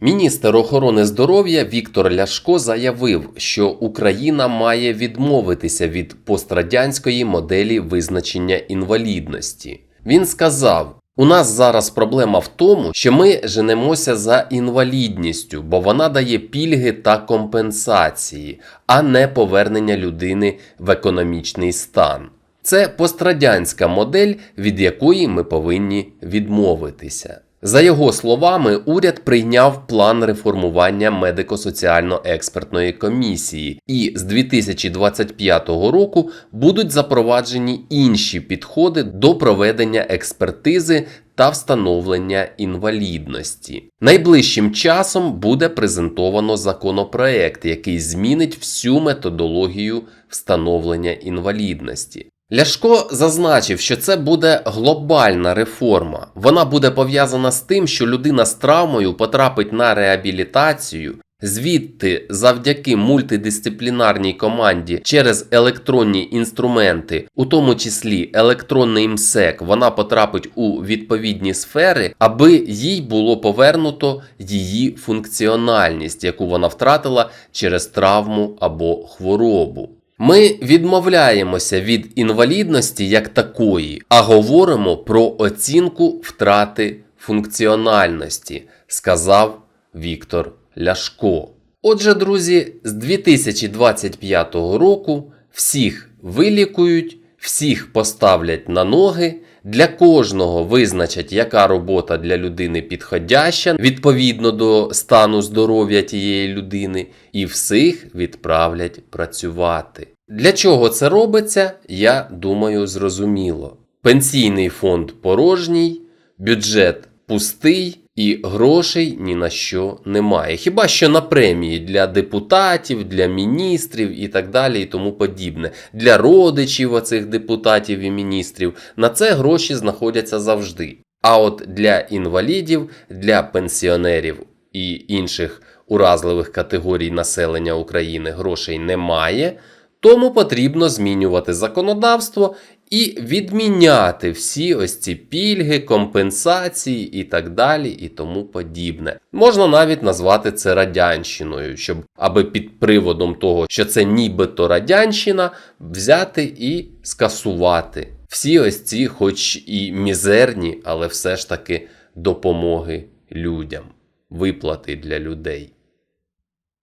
Міністр охорони здоров'я Віктор Ляшко заявив, що Україна має відмовитися від пострадянської моделі визначення інвалідності. Він сказав: у нас зараз проблема в тому, що ми женемося за інвалідністю, бо вона дає пільги та компенсації, а не повернення людини в економічний стан. Це пострадянська модель, від якої ми повинні відмовитися. За його словами, уряд прийняв план реформування медико-соціально-експертної комісії, і з 2025 року будуть запроваджені інші підходи до проведення експертизи та встановлення інвалідності. Найближчим часом буде презентовано законопроект, який змінить всю методологію встановлення інвалідності. Ляшко зазначив, що це буде глобальна реформа. Вона буде пов'язана з тим, що людина з травмою потрапить на реабілітацію. Звідти, завдяки мультидисциплінарній команді через електронні інструменти, у тому числі електронний МСЕК, вона потрапить у відповідні сфери, аби їй було повернуто її функціональність, яку вона втратила через травму або хворобу. Ми відмовляємося від інвалідності як такої, а говоримо про оцінку втрати функціональності, сказав Віктор Ляшко. Отже, друзі, з 2025 року всіх вилікують, всіх поставлять на ноги. Для кожного визначать, яка робота для людини підходяща відповідно до стану здоров'я тієї людини, і всіх відправлять працювати. Для чого це робиться, я думаю, зрозуміло. Пенсійний фонд порожній, бюджет пустий і грошей ні на що немає. Хіба що на премії для депутатів, для міністрів і так далі, і тому подібне. Для родичів оцих депутатів і міністрів на це гроші знаходяться завжди. А от для інвалідів, для пенсіонерів і інших уразливих категорій населення України грошей немає. Тому потрібно змінювати законодавство і відміняти всі ось ці пільги, компенсації і так далі, і тому подібне. Можна навіть назвати це радянщиною, щоб аби під приводом того, що це нібито радянщина, взяти і скасувати всі ось ці, хоч і мізерні, але все ж таки допомоги людям, виплати для людей.